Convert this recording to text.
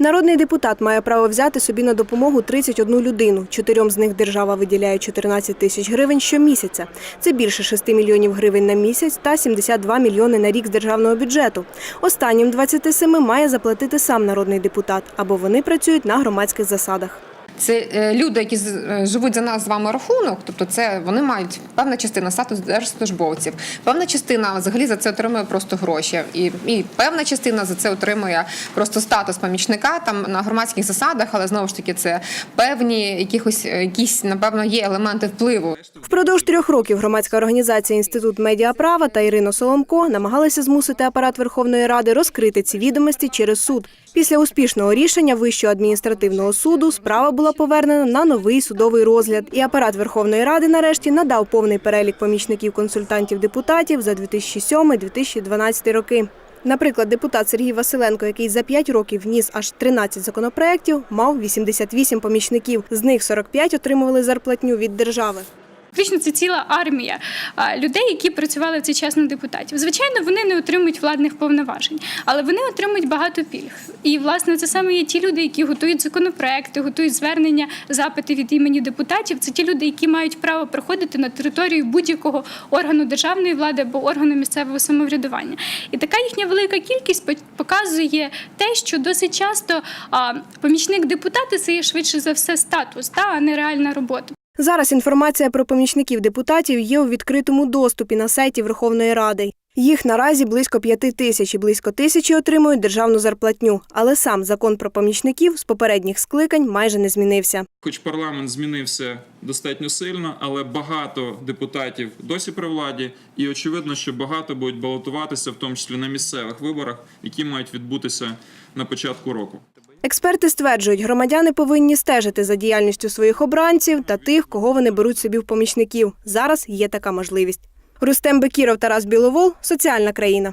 Народний депутат має право взяти собі на допомогу 31 людину. Чотирьом з них держава виділяє 14 тисяч гривень щомісяця. Це більше 6 мільйонів гривень на місяць та 72 мільйони на рік з державного бюджету. Останнім 27 має заплатити сам народний депутат, або вони працюють на громадських засадах. Це е, люди, які е, живуть за нас з вами рахунок, тобто це вони мають певна частина статус держслужбовців, певна частина взагалі за це отримує просто гроші, і, і певна частина за це отримує просто статус помічника там на громадських засадах, але знову ж таки це певні якихось е, якісь напевно є елементи впливу. Впродовж трьох років громадська організація Інститут медіаправа та Ірина Соломко намагалися змусити апарат Верховної Ради розкрити ці відомості через суд. Після успішного рішення Вищого адміністративного суду справа була повернена на новий судовий розгляд, і апарат Верховної Ради нарешті надав повний перелік помічників консультантів депутатів за 2007-2012 роки. Наприклад, депутат Сергій Василенко, який за 5 років вніс аж 13 законопроєктів, мав 88 помічників. З них 45 отримували зарплатню від держави. Фактично, це ціла армія людей, які працювали в цей час на депутатів. Звичайно, вони не отримують владних повноважень, але вони отримують багато пільг. І власне це саме є ті люди, які готують законопроекти, готують звернення, запити від імені депутатів. Це ті люди, які мають право приходити на територію будь-якого органу державної влади або органу місцевого самоврядування. І така їхня велика кількість по- показує те, що досить часто помічник депутата це є швидше за все статус, та а не реальна робота. Зараз інформація про помічників депутатів є у відкритому доступі на сайті Верховної Ради. Їх наразі близько п'яти тисяч і близько тисячі отримують державну зарплатню. Але сам закон про помічників з попередніх скликань майже не змінився. Хоч парламент змінився достатньо сильно, але багато депутатів досі при владі, і очевидно, що багато будуть балотуватися, в тому числі на місцевих виборах, які мають відбутися на початку року. Експерти стверджують, громадяни повинні стежити за діяльністю своїх обранців та тих, кого вони беруть собі в помічників. Зараз є така можливість. Рустем Бекіров, Тарас Біловол, соціальна країна.